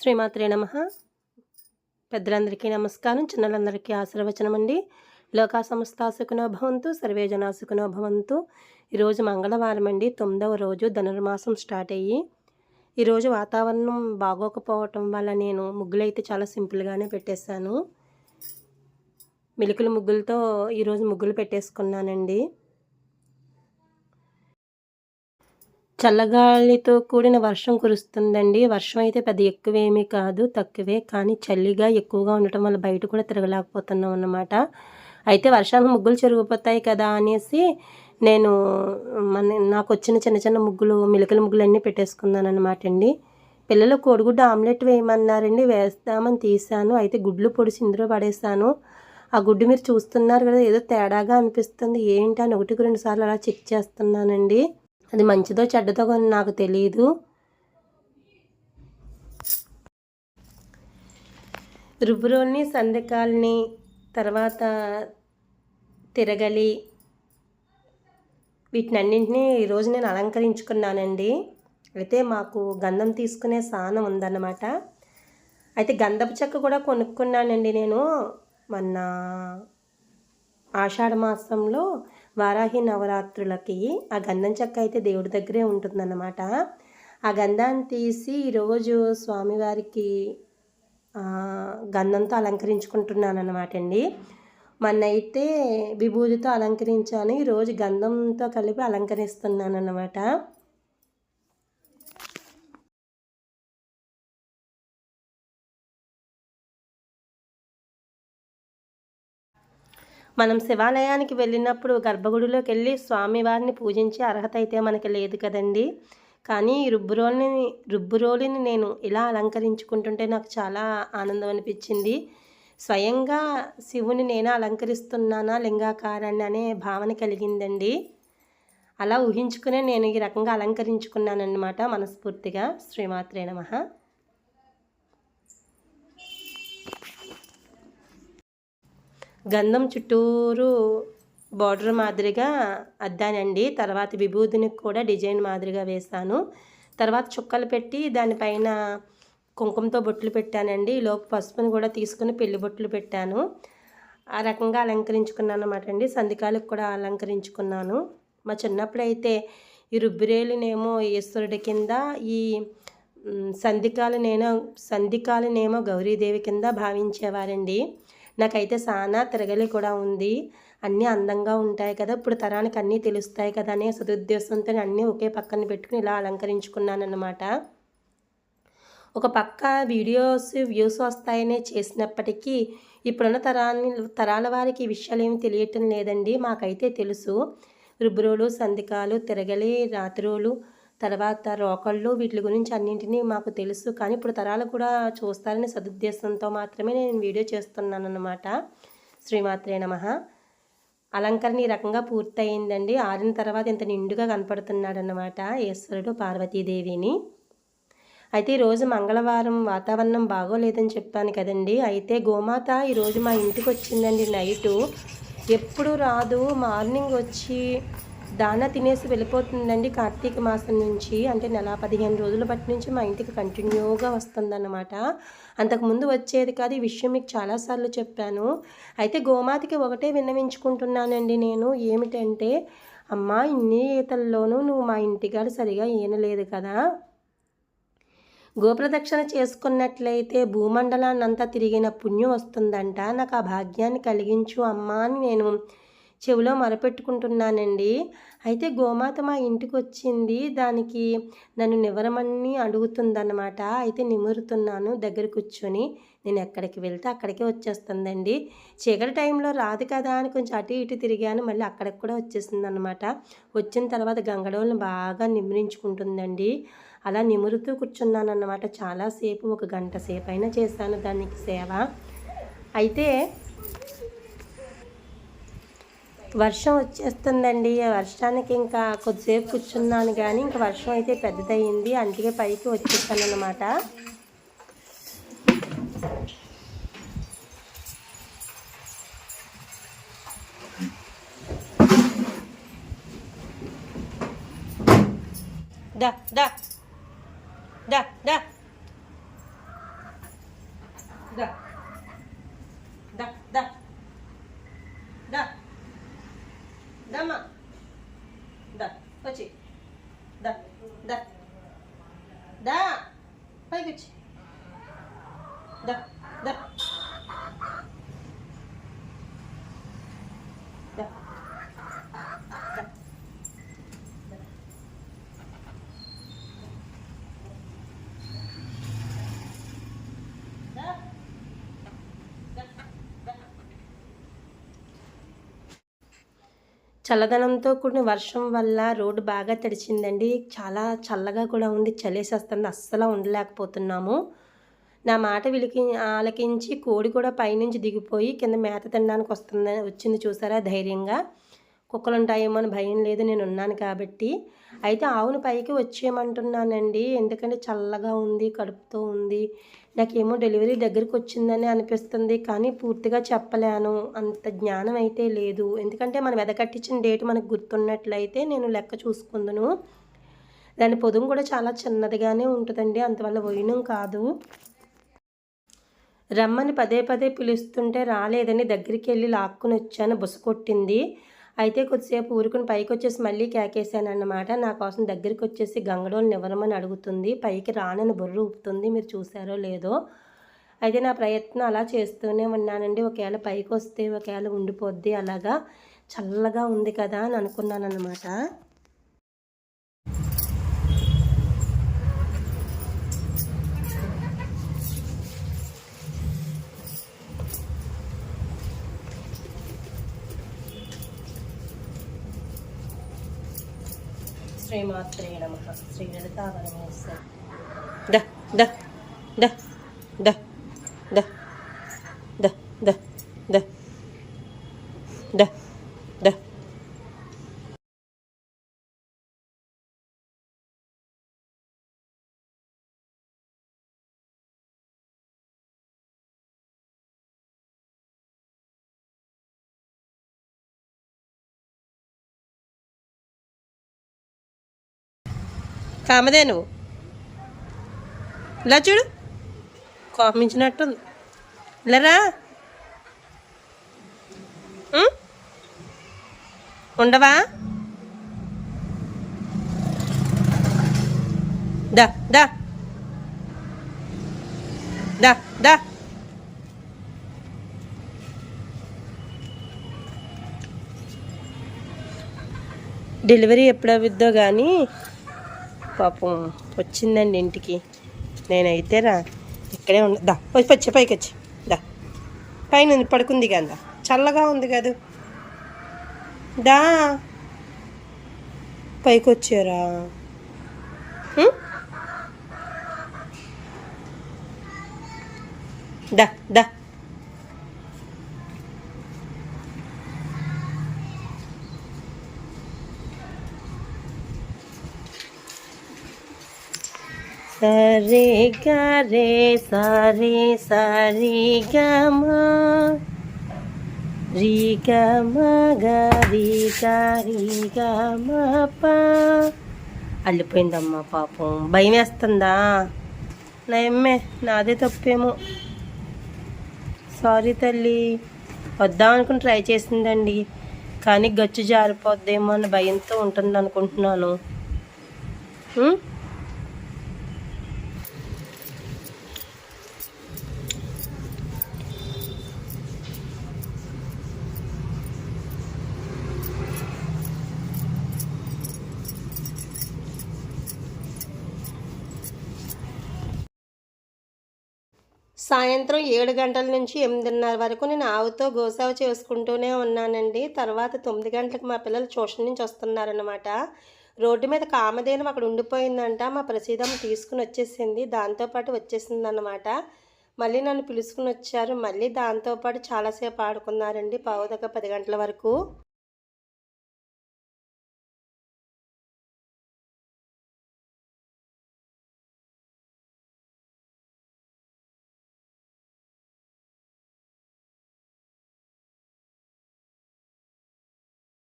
శ్రీమాత్రే నమ. పెద్దలందరికీ నమస్కారం చిన్నలందరికీ ఆశీర్వచనం అండి లోకా సంస్థ సుఖనో భవంతు సర్వే జనా సుఖనో భవంతు. ఈరోజు మంగళవారం అండి తొమ్మిదవ రోజు ధనుర్మాసం స్టార్ట్ అయ్యి ఈరోజు వాతావరణం బాగోకపోవటం వల్ల నేను ముగ్గులైతే చాలా సింపుల్గానే పెట్టేశాను. మిలుకుల ముగ్గులతో ఈరోజు ముగ్గులు పెట్టేసుకున్నానండి. చల్లగాలితో కూడిన వర్షం కురుస్తుందండి. వర్షం అయితే పెద్ద ఎక్కువేమీ కాదు తక్కువే. కానీ చలిగా ఎక్కువగా ఉండటం వల్ల బయట కూడా తిరగలేకపోతున్నాం అన్నమాట. అయితే వర్షానికి ముగ్గులు చెరిగిపోతాయి కదా అనేసి నేను మన నాకు వచ్చిన చిన్న చిన్న ముగ్గులు మిలకల ముగ్గులు అన్నీ పెట్టేసుకున్నాను అనమాట అండి. పిల్లలు కోడిగుడ్డు ఆమ్లెట్ వేయమన్నారండి వేస్తామని తీసాను అయితే గుడ్లు పొడిచి ఇందులో పడేసాను ఆ గుడ్డు మీరు చూస్తున్నారు కదా ఏదో తేడాగా అనిపిస్తుంది. ఏంటి అని ఒకటికి రెండు సార్లు అలా చెక్ చేస్తున్నానండి. అది మంచిదో చెడ్డదో కానీ నాకు తెలియదు రుబ్బురోల్ని సందకాల్ని తర్వాత తిరగలి వీటినన్నింటినీ ఈరోజు నేను అలంకరించుకున్నానండి. అయితే మాకు గంధం తీసుకునే సానం ఉందన్నమాట. అయితే గంధపు చెక్క కూడా కొనుక్కున్నానండి నేను. మొన్న ఆషాఢ మాసంలో వారాహి నవరాత్రులకి ఆ గంధం చెక్క అయితే దేవుడి దగ్గరే ఉంటుందన్నమాట. ఆ గంధాన్ని తీసి ఈరోజు స్వామివారికి గంధంతో అలంకరించుకుంటున్నాను అనమాట అండి మొన్న అయితే విభూతితో అలంకరించాను ఈరోజు గంధంతో కలిపి అలంకరిస్తున్నాను అన్నమాట మనం శివాలయానికి వెళ్ళినప్పుడు గర్భగుడిలోకి వెళ్ళి స్వామివారిని పూజించే అర్హత అయితే మనకి లేదు కదండి. కానీ రుబ్బురోలిని రుబ్బురోలిని నేను ఇలా అలంకరించుకుంటుంటే నాకు చాలా ఆనందం అనిపించింది. స్వయంగా శివుని నేను అలంకరిస్తున్నానా లింగాకారాన్ని అనే భావన కలిగిందండి. అలా ఊహించుకునే నేను ఈ రకంగా అలంకరించుకున్నానన్నమాట మనస్ఫూర్తిగా. శ్రీమాత్రే నమ. గంధం చుట్టూరు బార్డర్ మాదిరిగా అద్దానండి. తర్వాత విభూతిని కూడా డిజైన్ మాదిరిగా వేస్తాను తర్వాత చుక్కలు పెట్టి దానిపైన కుంకుమతో బొట్లు పెట్టానండి. లోపు పసుపుని కూడా తీసుకుని పెళ్ళి బొట్లు పెట్టాను. ఆ రకంగా అలంకరించుకున్నాను అనమాట అండి సంధికాలకు కూడా అలంకరించుకున్నాను. మా చిన్నప్పుడు అయితే ఈ రుబ్బిరేలునేమో ఈశ్వరుడి కింద ఈ సంధికాలనేమో సంధికాలనేమో గౌరీదేవి కింద భావించేవారండి. నాకైతే సానా తిరగలి కూడా ఉంది. అన్నీ అందంగా ఉంటాయి కదా. ఇప్పుడు తరానికి అన్నీ తెలుస్తాయి కదా అనే సదుద్దేశంతో అన్నీ ఒకే పక్కన పెట్టుకుని ఇలా అలంకరించుకున్నాను అనమాట ఒక పక్క వీడియోస్ వ్యూస్ వస్తాయనే చేసినప్పటికీ ఇప్పుడున్న తరాన్ని తరాల వారికి ఈ విషయాలు ఏమి తెలియటం లేదండి. మాకైతే తెలుసు. రుబ్రోలు సంధికాలు తిరగలి రాత్రులు తర్వాత రోకళ్ళు వీటి గురించి అన్నింటినీ మాకు తెలుసు. కానీ ఇప్పుడు తరాలు కూడా చూస్తారని సదుద్దేశంతో మాత్రమే నేను వీడియో చేస్తున్నాను అనమాట శ్రీమాత్రే నమ. అలంకరణ ఈ రకంగా పూర్తయిందండి. ఆరిన తర్వాత ఇంత నిండుగా కనపడుతున్నాడనమాట ఈశ్వరుడు పార్వతీదేవిని. అయితే ఈరోజు మంగళవారం వాతావరణం బాగోలేదని చెప్పాను కదండి. అయితే గోమాత ఈరోజు మా ఇంటికి వచ్చిందండి నైటు. ఎప్పుడు రాదు. మార్నింగ్ వచ్చి దాన తినేసి వెళ్ళిపోతుందండి కార్తీక మాసం నుంచి. అంటే నెల పదిహేను రోజుల బట్టి నుంచి మా ఇంటికి కంటిన్యూగా వస్తుందన్నమాట. అంతకుముందు వచ్చేది కాదు ఈ విషయం మీకు చాలాసార్లు చెప్పాను. అయితే గోమాతకి ఒకటే విన్నవించుకుంటున్నానండి నేను. ఏమిటంటే అమ్మ ఇన్ని ఈతల్లోనూ నువ్వు మా ఇంటికాడు సరిగా ఈనలేదు కదా. గోప్రదక్షిణ చేసుకున్నట్లయితే భూమండలాన్నంతా తిరిగిన పుణ్యం వస్తుందంట. నాకు ఆ భాగ్యాన్ని కలిగించు అమ్మా అని నేను చెవిలో మరపెట్టుకుంటున్నానండి. అయితే గోమాత మా ఇంటికి వచ్చింది దానికి నన్ను నివరమని అడుగుతుందన్నమాట. అయితే నిమురుతున్నాను దగ్గర కూర్చొని. నేను ఎక్కడికి వెళ్తే అక్కడికే వచ్చేస్తుందండి. చీకటి టైంలో రాదు కదా అని కొంచెం అటు ఇటు తిరిగాను. మళ్ళీ అక్కడికి కూడా వచ్చేసింది అనమాట వచ్చిన తర్వాత గంగడోళ్ళని బాగా నిమ్మిరించుకుంటుందండి అలా నిమురుతూ కూర్చున్నాను అన్నమాట చాలాసేపు ఒక గంట సేపు అయినా చేశాను దానికి సేవ. అయితే వర్షం వచ్చేస్తుందండి. వర్షానికి ఇంకా కొద్దిసేపు కూర్చున్నాను కానీ ఇంకా వర్షం అయితే పెద్దదయ్యింది అందుకే పైకి వచ్చేస్తాను అనమాట దా దా. దా దా. దా. దా దా. దా. దమ్మా దా వచ్చి దా దా దా పైకి వచ్చి దా దా దా దా చల్లదనంతో కూడిన వర్షం వల్ల రోడ్డు బాగా తడిచిందండి చాలా చల్లగా కూడా ఉంది. చలేసేస్తుంది. అస్సలు ఉండలేకపోతున్నాము. నా మాట విలికి ఆలకించి కోడి కూడా పైనుంచి దిగిపోయి కింద మేత తినడానికి వస్తుంది వచ్చింది చూసారా ధైర్యంగా? కుక్కలు ఉంటాయేమో అని భయం లేదు. నేను ఉన్నాను కాబట్టి. అయితే ఆవును పైకి వచ్చేయమంటున్నానండి. ఎందుకంటే చల్లగా ఉంది కడుపుతో ఉంది. నాకేమో డెలివరీ దగ్గరికి వచ్చిందని అనిపిస్తుంది కానీ పూర్తిగా చెప్పలేను. అంత జ్ఞానం అయితే లేదు. ఎందుకంటే మనం వెదకట్టించిన డేట్ మనకు గుర్తున్నట్లయితే నేను లెక్క చూసుకుందును. దాని పొదుము కూడా చాలా చిన్నదిగానే ఉంటుందండి అంతవల్ల వయనం కాదు. రమ్మని పదే పదే పిలుస్తుంటే రాలేదని దగ్గరికి వెళ్ళి లాక్కుని వచ్చాను బుస కొట్టింది. అయితే కొద్దిసేపు ఊరుకుని పైకి వచ్చేసి మళ్ళీ కేకేశాను అన్నమాట నా కోసం దగ్గరికి వచ్చేసి గంగడోలు నివ్వరమని అడుగుతుంది. పైకి రానని బుర్ర ఊపుతుంది. మీరు చూసారో లేదో? అయితే నా ప్రయత్నం అలా చేస్తూనే ఉన్నానండి. ఒకవేళ పైకి వస్తే ఒకవేళ ఉండిపోద్ది. అలాగా చల్లగా ఉంది కదా అని అనుకున్నాను అనమాట శ్రీమాత్రే నమ శ్రీ లలితావరమేశ్వర ద ద ద ద ద ద ద ద ద ద కామదే నువ్వు. ఇలా చూడు. కోపించినట్టుంది లేరా ఉండవా? దా దా. దా దా. డెలివరీ ఎప్పుడు అవుద్దో కానీ పాపం వచ్చిందండి ఇంటికి. నేనైతే రా ఇక్కడే ఉండ దా వచ్చి వచ్చి పైకి వచ్చి దా. పైన పడుకుంది కదా చల్లగా ఉంది కదా. దా. పైకి వచ్చారా? దా దా. సరే గరే సరే సరి గమ రి గమ గరి గరి గమ ప అల్లిపోయిందమ్మా పాపం. భయం వేస్తుందా? నా ఎమ్మే నాదే తప్పేమో. సారీ తల్లి. వద్దాం అనుకుని ట్రై చేసిందండి. కానీ గచ్చు జారిపోద్దేమో అన్న భయంతో ఉంటుంది అనుకుంటున్నాను సాయంత్రం ఏడు గంటల నుంచి ఎనిమిదిన్నర వరకు నేను ఆవుతో గోసావ చేసుకుంటూనే ఉన్నానండి. తర్వాత తొమ్మిది గంటలకు మా పిల్లలు ట్యూషన్ నుంచి వస్తున్నారనమాట రోడ్డు మీద కామధేను అక్కడ ఉండిపోయిందంట. మా ప్రసీదమ్మ తీసుకుని వచ్చేసింది. దాంతోపాటు వచ్చేసింది అనమాట మళ్ళీ నన్ను పిలుచుకుని వచ్చారు. మళ్ళీ దాంతోపాటు చాలాసేపు ఆడుకున్నారండి. పావు దగ్గర పది గంటల వరకు.